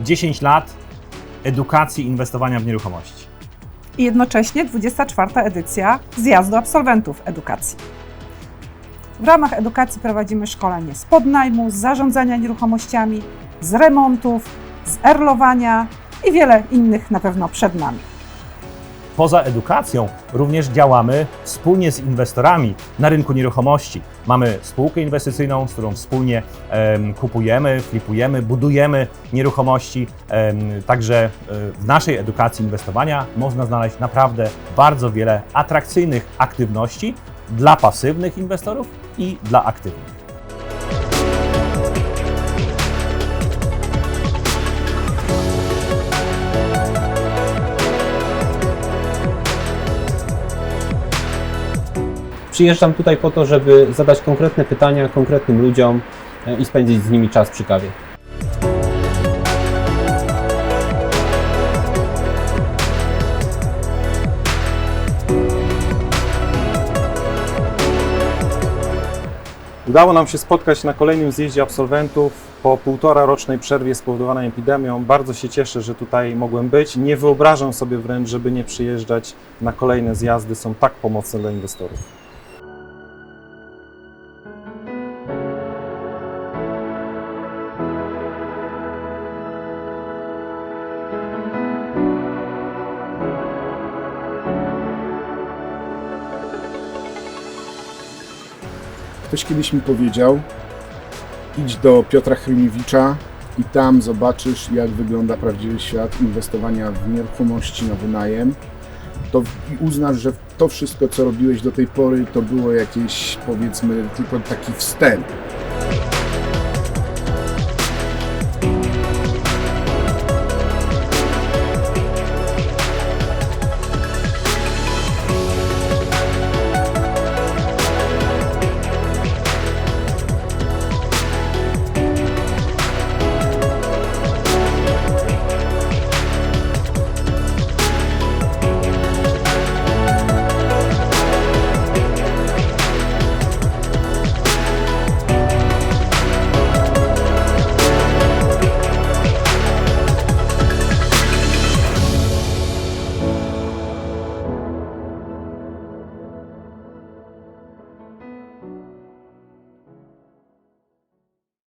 10 lat edukacji inwestowania w nieruchomości. I jednocześnie 24. edycja zjazdu absolwentów edukacji. W ramach edukacji prowadzimy szkolenie z podnajmu, z zarządzania nieruchomościami, z remontów, z erlowania i wiele innych na pewno przed nami. Poza edukacją również działamy wspólnie z inwestorami na rynku nieruchomości. Mamy spółkę inwestycyjną, z którą wspólnie em, kupujemy, flipujemy, budujemy nieruchomości. Także e, w naszej edukacji inwestowania można znaleźć naprawdę bardzo wiele atrakcyjnych aktywności dla pasywnych inwestorów i dla aktywnych. Przyjeżdżam tutaj po to, żeby zadać konkretne pytania konkretnym ludziom e, i spędzić z nimi czas przy kawie. Udało nam się spotkać na kolejnym zjeździe absolwentów po półtora rocznej przerwie spowodowanej epidemią. Bardzo się cieszę, że tutaj mogłem być. Nie wyobrażam sobie wręcz, żeby nie przyjeżdżać na kolejne zjazdy. Są tak pomocne dla inwestorów. Ktoś kiedyś mi powiedział, idź do Piotra Chrymiewicza i tam zobaczysz, jak wygląda prawdziwy świat inwestowania w nieruchomości na wynajem. To uznasz, że to wszystko, co robiłeś do tej pory, to było jakieś, powiedzmy, tylko taki wstęp.